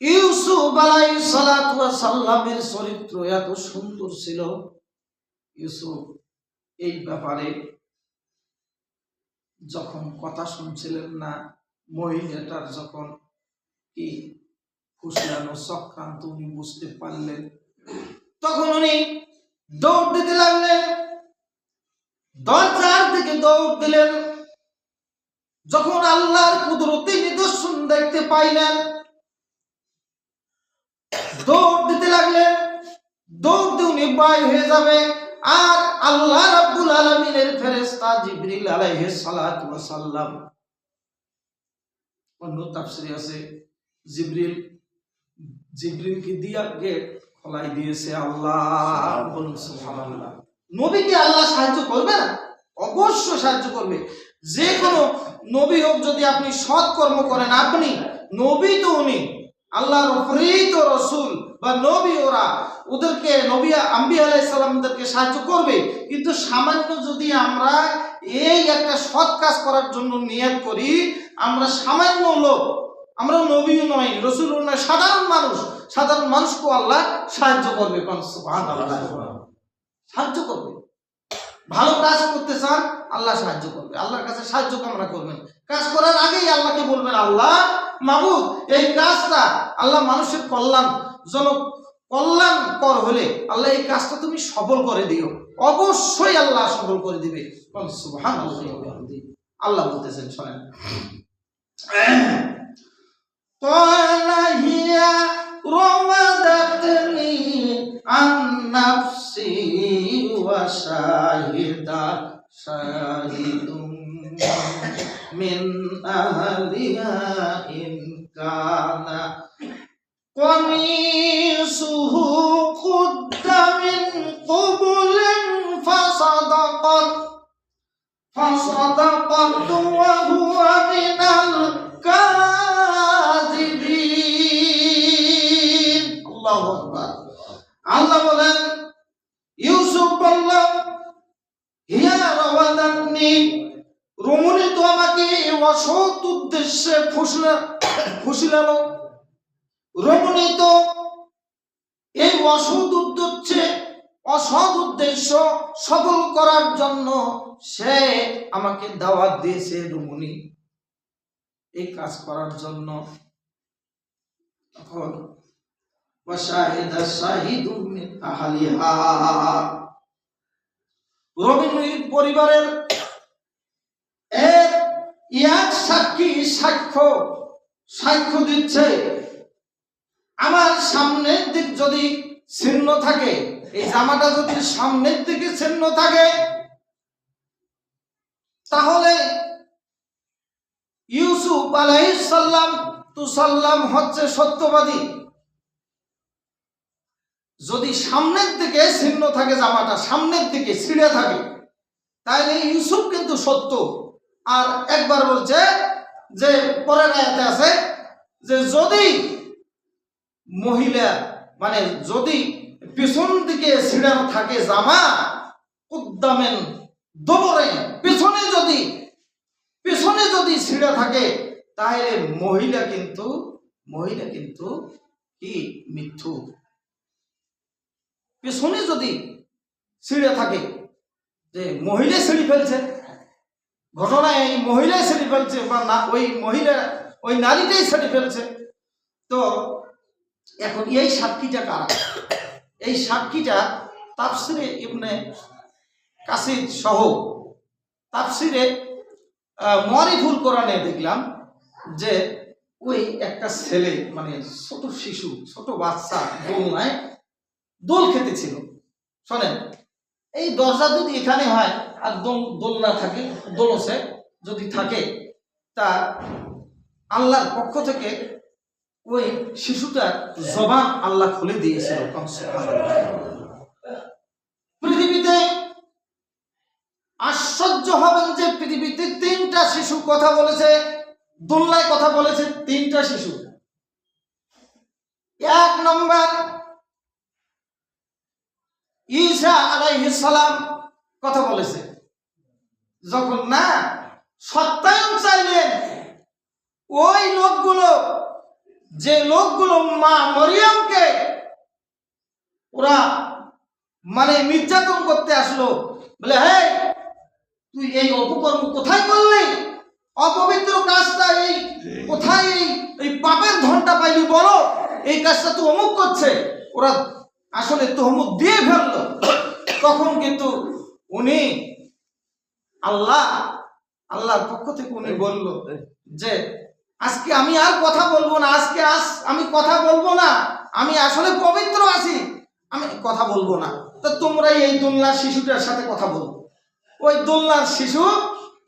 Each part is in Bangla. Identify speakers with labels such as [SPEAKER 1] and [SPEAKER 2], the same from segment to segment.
[SPEAKER 1] ইউসুফ সালাতু চরিত্র এত সুন্দর ছিল। ইউসুফ এই ব্যাপারে যখন কথা শুনছিলেন না, মহিলাটার যখন কি ফুসলানো চক্রান্ত উনি বুঝতে পারলেন, তখন উনি দৌড় দিতে লাগলেন। দরজার দিকে দৌড় দিলেন। যখন আল্লাহর কুদরতি নিদর্শন দেখতে পাইলেন দৌড় দিতে লাগলেন দৌড় দিয়ে উনি বাই হয়ে যাবে। আর আল্লাহ রাব্বুল আলামিনের ফেরেশতা জিবরিল আলাইহিস সালাতু ওয়াস সাল্লাম অন্য তাফসিরে আছে জিবরিল জিবরিলকে দিয়া গেট খোলাই দিয়েছে আল্লাহ। বলুন সুবহানাল্লাহ। নবীকে আল্লাহ সাহায্য করবে না? অবশ্য সাহায্য করবে। যে কোনো নবী হোক যদি আপনি সৎ কর্ম করেন আপনি নবী তো উনি। আল্লাহর উপরেই তো রসুল বা নবী ওরা, ওদেরকে নবী আম্বি আলাইসাল্লামদেরকে সাহায্য করবে। কিন্তু সামান্য যদি আমরা এই একটা সৎ কাজ করার জন্য নিয়ত করি, আমরা সামান্য লোক, আমরা নবীও নয় রসুল নয় সাধারণ মানুষ, সাধারণ মানুষকেও আল্লাহ সাহায্য করবে। সাহায্য করবে। ভালো কাজ করতে চান, আল্লাহ সাহায্য করবে। আল্লাহর কাছে সাহায্য কামনা করবেন। কাজ করার আগেই আল্লাহকে বলবেন, আল্লাহ মাবুদ, এই কাজটা আল্লাহ মানুষের কল্যাণ জন কল্যাণ কর হলে আল্লাহ এই কাজটা তুমি সফল করে দিও। অবশ্যই আল্লাহ সফল করে দিবে। আল্লাহ বলতেছেন, শোনেন। শাহিদা শাহিদুম। من أهلها إن كان قميصه قد من قبل فصدقت فصدقت وهو এই অসৎ উদ্দেশ্যে, অসৎ উদ্দেশ্য সফল করার জন্য সে আমাকে দাওয়াত দিয়েছে রমণী। এই কাজ করার জন্য তখন রবিনীর পরিবারের এক সাক্ষী সাক্ষ্য সাক্ষ্য দিচ্ছে। আমার সামনের দিক যদি ছিন্ন থাকে, এই জামাটা যদি সামনের দিকে ছিন্ন থাকে, তাহলে ইউসুফ আলাইসাল্লাম তুসাল্লাম হচ্ছে সত্যবাদী। যদি সামনের দিকে ছিন্ন থাকে জামাটা, সামনের দিকে ছিঁড়ে থাকে, তাহলে ইউসুফ কিন্তু সত্য। আর একবার বলছে যে পরের আয়াতে আছে যে যদি মহিলা মানে যদি পিছন দিকে ছিঁড়ানো থাকে জামা উদ্দামেন দবরে পিছনে যদি পিছনে যদি ছিঁড়া থাকে, তাহলে মহিলা কিন্তু মহিলা কিন্তু কি? মিথ্যু। পেছনে যদি ছিঁড়ে থাকে, যে মহিলা ছিঁড়ি ফেলছে ঘটনায় এই মহিলাই ছিঁড়ি ফেলছে বা না, ওই মহিলা, ওই নারীটাই ছিঁড়ে ফেলছে। তো এখন এই সাক্ষীটা কারা? এই সাক্ষীটা তাফসিরে ইবনে কাসির সহ তাফসিরে মরিফুল কোরআনে দেখলাম যে ওই একটা ছেলে মানে ছোট শিশু, ছোট বাচ্চা দোলনায় দোল খেতেছিল। শোনেন এই দরজা যদি এখানে হয়, আর দোল দোলনা থাকে দোলসে যদি থাকে, তা আল্লাহর পক্ষ থেকে ওই শিশুটার জবান আল্লাহ খুলে দিয়েছিল পৃথিবীতে আশ্চর্য হবেন যে পৃথিবীতে তিনটা শিশু কথা বলেছে, দোলনায় কথা বলেছে তিনটা শিশু। এক নম্বর ঈসা আলাইহিস সালাম কথা বলেছে। যখন না সত্যায়ন চাইলেন, ওই লোকগুলো, যে লোকগুলো মা মরিয়মকে ওরা মানে নির্যাতন করতে আসলো, বলে হে তুই এই অপকর্ম কোথায় করলি? অপবিত্র কাজটা এই কোথায়? এই পাপের ধনটা পাইলি বলো, এই কাজটা তো অমুক করছে। ওরা আসলে তহমুক দিয়ে ফেলল। তখন কিন্তু উনি আল্লাহ, আল্লাহর পক্ষ থেকে উনি বলল যে, আজকে আমি আর কথা বলব না, আজকে আজ আমি কথা বলব না, আমি আসলে পবিত্র আছি, আমি কথা বলব না। তো তোমরা এই দোলনার শিশুটার সাথে কথা বলো। ওই দোলনার শিশু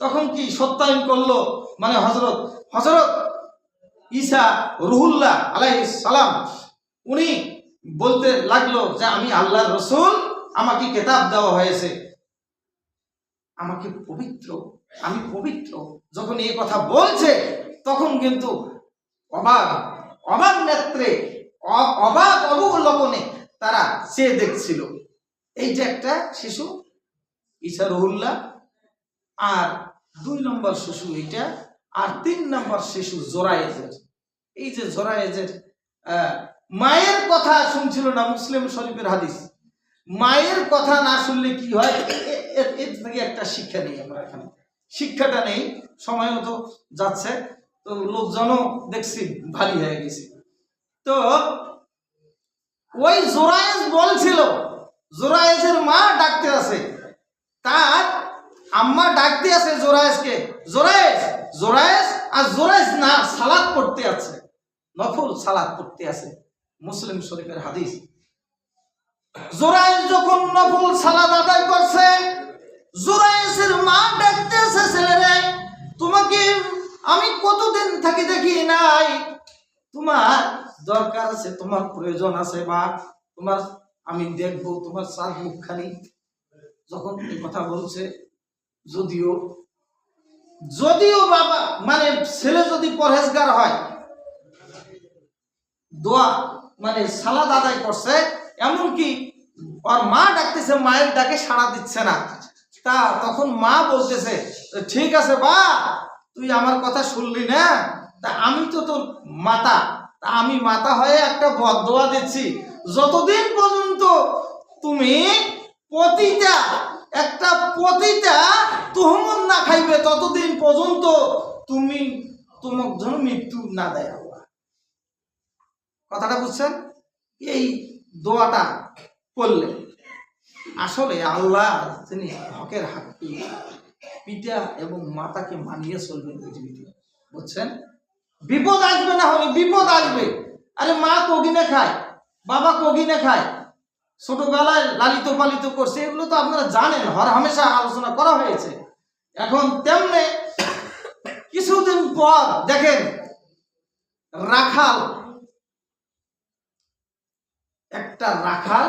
[SPEAKER 1] তখন কি সত্যায়ন করল? মানে হজরত হজরত ঈসা রুহুল্লাহ আলাই সালাম, উনি বলতে লাগল যে আমি আল্লাহর রসুল আমাকে কেতাব দেওয়া হয়েছে। আমাকে পবিত্র আমি পবিত্র। যখন এই কথা বলছে তখন কিন্তু অবাক অবাক নেত্রে অবাক অবলম্বনে তারা সে দেখছিল। এই যে একটা শিশু ঈশা রহুল্লাহ আর দুই নম্বর শিশু এইটা আর তিন নম্বর শিশু জোরায়েজের। এই যে জোরায়েজের আহ, মায়ের কথা শুনছিল না মুসলিম শরীফের হাদিস। মায়ের কথা না শুনলে কি হয়? এর থেকে একটা শিক্ষা নেই আমরা এখানে। শিক্ষাটা নেই, সময় মতো যাচ্ছে। তো লোকজনও দেখছি, ভারী হয়ে গেছে। তো ওই জোরায়েজ বলছিল, জোরায়েজের মা ডাকতে আছে। তার আম্মা ডাকতে আছে জোরায়েজকে, জোরায়েজ জোরায়েজ, আর জোরায়েজ না, সালাদ পড়তে আছে। নফল সালাদ পড়তে আছে। মুসলিম শরীফের হাদিস। জোরায়েজ যখন নফল সালাদ আদায় করছে জোরায়েজের মা ডাকতে আছে ছেলেরে, তোমাকে আমি কতদিন থাকি দেখি নাই? তোমার দরকার আছে, তোমার প্রয়োজন আছে বা তোমার, আমি দেখব, তোমার সাত মুখখানি। যখন এই কথা বলছে, যদিও যদিও বাবা মানে ছেলে যদি পরহেজগার হয়, দোয়া মানে সালাদ আদায় করছে, এমনকি ওর মা ডাকতেছে, মায়ের ডাকে সাড়া দিচ্ছে না। তা তখন মা বলতেছে, ঠিক আছে বা, তুই আমার কথা শুনলি না? তা আমি তো তোর মাতা। তা আমি মাতা হয়ে একটা বদোয়া দিচ্ছি। যতদিন পর্যন্ত তুমি পতিতা, একটা পতিতা তুহমত না খাইবে, ততদিন পর্যন্ত তুমি তোমার জন্য মৃত্যু না দেয়। কথাটা বুঝছেন? এই দোয়াটা করলে। আসলে আল্লাহ তিনি হকের হাক্কি পিতা এবং মাতাকে মানিয়ে চলবেন পৃথিবীতে। বুঝছেন? বিপদ আসবে না হলে বিপদ আসবে। আরে মা কগিনে খায়, বাবা কগিনে খায়, ছোটবেলায় লালিত পালিত করছে, এগুলো তো আপনারা জানেন, হর হামেশা আলোচনা করা হয়েছে। এখন তেমনে কিছুদিন পর দেখেন, রাখাল একটা রাখাল,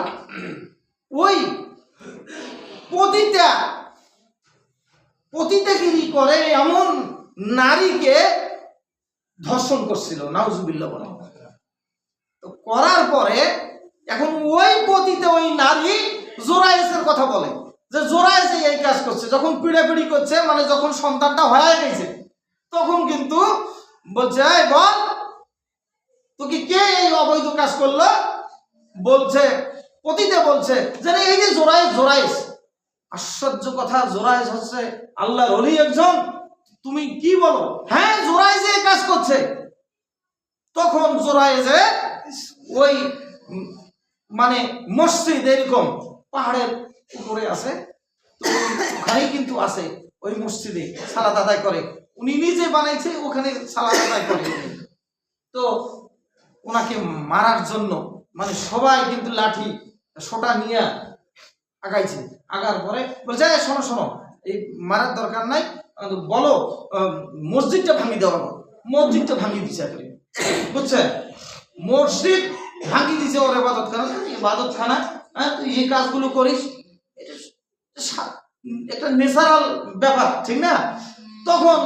[SPEAKER 1] ওই পতিতা পতিতাগিরি করে এমন নারীকে ধর্ষণ করছিল, নাউজুবিল্লাহ বলে। তো করার পরে এখন ওই পতিতে, ওই নারী জোরায়েসের কথা বলে, যে জোরায়েসে এই কাজ করছে, যখন পিড়াপিড়ি করছে মানে যখন সন্তানটা হয়ে গেছে, তখন কিন্তু বলছে বল, তোকে কে এই অবৈধ কাজ করল? বলছে, পতিতে বলছে, যে এই যে জোরায়েস জোরায়েস। আশ্চর্য কথা, জোরায়েস হচ্ছে আল্লাহর অলি একজন। তুমি কি বলো? হ্যাঁ জোরায়েস এই কাজ করছে। তখন জোরায়েজে ওই মানে মসজিদ এরকম, পাহাড়ের উপরে আছে। ওখানেই কিন্তু আছে, ওই মসজিদে সালাদ আদায় করে। উনি নিজে বানাইছে, ওখানে সালাদ আদায় করে। তো ওনাকে মারার জন্য মানে সবাই কিন্তু লাঠি, সোটা নিয়ে আগাইছে। আগার পরে বলছে "এই শোনো শোনো, এই মারার দরকার নাই বলো মসজিদটা ভাঙি দেওয়া মসজিদটা ভাঙি দিছে একেবারে। বুঝছেন মসজিদ ভাঙি দিছে ওর এবাদত খানা। ইবাদত খানা হ্যাঁ তুই এই কাজগুলো করিস। এটা একটা ন্যাচারাল ব্যাপার, ঠিক না? তখন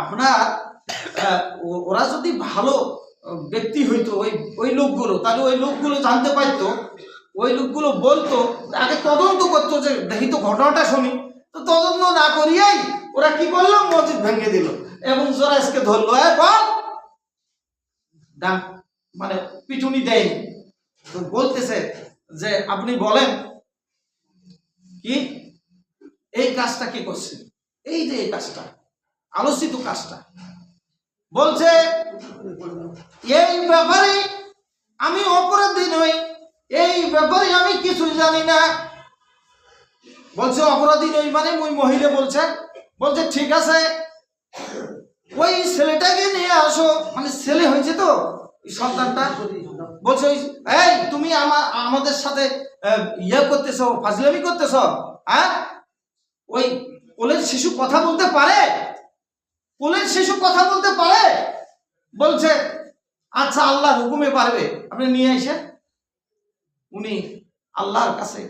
[SPEAKER 1] আপনার ওরা যদি ভালো ব্যক্তি হইতো, ওই ওই লোকগুলো, তাহলে ওই লোকগুলো জানতে পারতো, ওই লোকগুলো বলতো, আগে তদন্ত করতো যে, দেখি তো ঘটনাটা শুনি। তো তদন্ত না করিয়াই ওরা কি করল? মসজিদ ভেঙে দিল। এবং জোরাইসকে ধরলো, এ, বল! ডাক মানে পিটুনি দেয়নি। তো বলতেছে যে, আপনি বলেন, কি? এই কাজটা কি করছে? এই যে এই কাজটা, আলোচিত কাজটা। বলছে, এই ব্যাপারে আমি অপরাধী নই, এই ব্যাপারে আমি কিছু জানি না। বলছে, অপরাধী নই মানে ওই মহিলা বলছে। বলছে, ঠিক আছে, ওই ছেলেটাকে নিয়ে আসো। মানে ছেলে হয়েছে তো সন্তানটা। বলছে এই তুমি আমার, আমাদের সাথে ইয়ে করতেছো, ফাজলামি করতেছো হ্যাঁ? ওই কোলের শিশু কথা বলতে পারে? কোলের শিশু কথা বলতে পারে? বলছে আচ্ছা আল্লাহ হুকুমে পারবে। আপনি নিয়ে এসে উনি আল্লাহর কাছে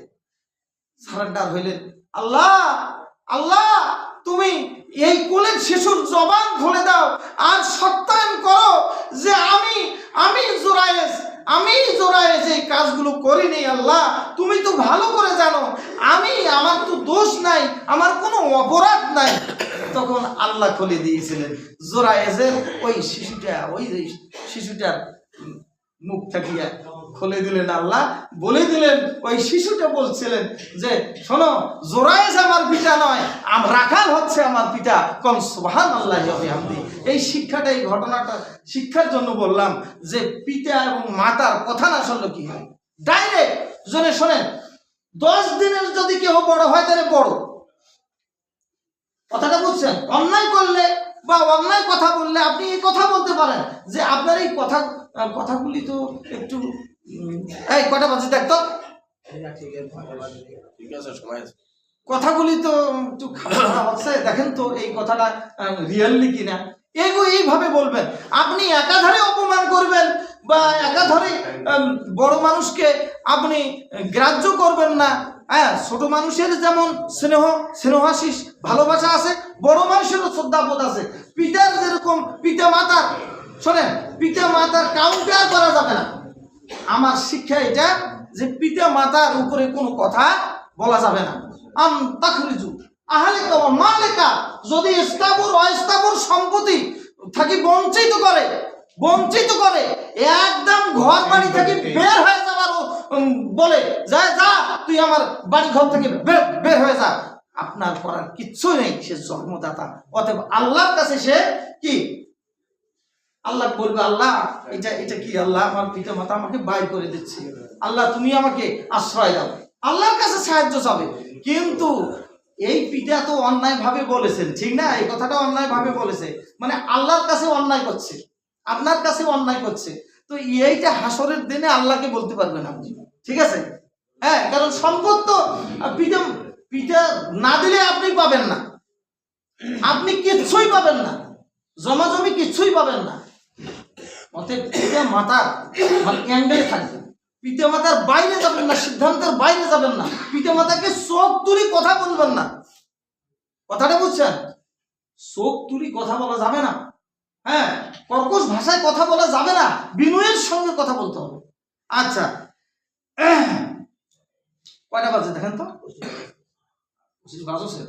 [SPEAKER 1] সারেন্ডার হইলেন। আল্লাহ আল্লাহ, তুমি এই কোলের শিশুর জবান ধরে দাও। আর সত্যায়ন করো যে আমি আমি জোরায়েস আমি জোরায়েস এই কাজগুলো করিনি, আল্লাহ, তুমি তো ভালো করে জানো, আমি, আমার তো দোষ নাই, আমার কোনো অপরাধ নাই। তখন আল্লাহ খুলে দিয়েছিলেন জোরায়েজের ওই শিশুটা, ওই যে শিশুটার মুখ থাকিয়া খুলে দিলেন আল্লাহ, বলে দিলেন, ওই শিশুটা বলছিলেন যে, শোনো জোরায়েজ আমার পিতা নয়, আম রাখাল হচ্ছে আমার পিতা কম সুবহান আল্লাহ হামদি এই শিক্ষাটা, এই ঘটনাটা শিক্ষার জন্য বললাম যে পিতা এবং মাতার কথা না শুনলে কি হয়? ডাইরেক্ট জনে শোনেন, দশ দিনের যদি কেউ বড় হয় তাহলে বড়। কথাটা বুঝছেন? অন্যায় করলে বা অন্যায় কথা বললে আপনি এই কথা বলতে পারেন যে আপনার এই কথা, কথাগুলি তো একটু এই কটা বাজে দেখ তো।
[SPEAKER 2] সময়
[SPEAKER 1] কথাগুলি তো একটু খারাপ হচ্ছে, দেখেন তো এই কথাটা রিয়েললি কিনা। এগো এইভাবে বলবেন। আপনি একাধারে অপমান করবেন বা একাধারে বড় মানুষকে আপনি গ্রাহ্য করবেন না। হ্যাঁ ছোট মানুষের যেমন স্নেহ স্নেহাশিস ভালোবাসা আছে, বড় মানুষেরও শ্রদ্ধাবোধ আছে। পিতার যেরকম পিতা মাতার, শোনেন, পিতা মাতার কাউন্টার করা যাবে না। আমার শিক্ষা এটা যে পিতা মাতার উপরে কোনো কথা বলা যাবে না। আম তাখরিজু। আহালিকা ওয়া মালিকা, যদি স্থাবর অস্থাবর সম্পত্তি থাকি বঞ্চিত করে বঞ্চিত করে, একদম ঘর বাড়ি থেকে বের হয়ে যাবার বলে, যা যা, তুই আমার বাড়ি ঘর থেকে বের হয়ে যা। আপনার করার কিচ্ছু নেই, সে জন্মদাতা। অতএব আল্লাহর কাছে সে কি? আল্লাহ বলবে, আল্লাহ, এটা এটা কি আল্লাহ? আমার পিতা মাতা আমাকে বাইর করে দিচ্ছে। আল্লাহ, তুমি আমাকে আশ্রয় দাও। আল্লাহর কাছে সাহায্য চাবে। কিন্তু এই পিতা তো অন্যায় ভাবে বলেছেন, ঠিক না? এই কথাটা অন্যায় ভাবে বলেছে। মানে আল্লাহর কাছে অন্যায় করছে, আপনার কাছে অন্যায় করছে। তো এইটা হাসরের দিনে আল্লাহকে বলতে পারবেন আপনি, ঠিক আছে? হ্যাঁ কারণ সম্পদ তো পিতা পিতা না দিলে আপনি পাবেন না। আপনি কিচ্ছুই পাবেন না। জমা জমি কিচ্ছুই পাবেন না। অতএব পিতা মাতার মানে থাকবে। পিতা মাতার বাইরে যাবেন না সিদ্ধান্তের বাইরে যাবেন না। পিতা মাতাকে চোখ তুলি কথা বলবেন না। কথাটা বুঝছেন? চোখ তুলি কথা বলা যাবে না। হ্যাঁ কর্কশ ভাষায় কথা বলা যাবে না। বিনয়ের সঙ্গে কথা বলতে হবে। আচ্ছা কয়টা বাজে দেখেন তো? বাজছে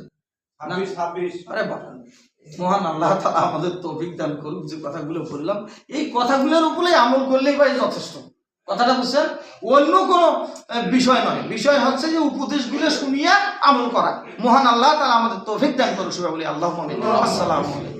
[SPEAKER 1] মহান আল্লাহ আমাদের তৌফিক দান করুক যে কথাগুলো বললাম এই কথাগুলোর উপরে আমল করলেই ভাই যথেষ্ট। কথাটা বুঝছেন? অন্য কোনো বিষয় নয়। বিষয় হচ্ছে যে উপদেশগুলো শুনিয়া আমল করা। মহান আল্লাহ তারা আমাদের তৌফিক দান করুন সবাই বলি। আল্লাহ আসসালামু আলাইকুম।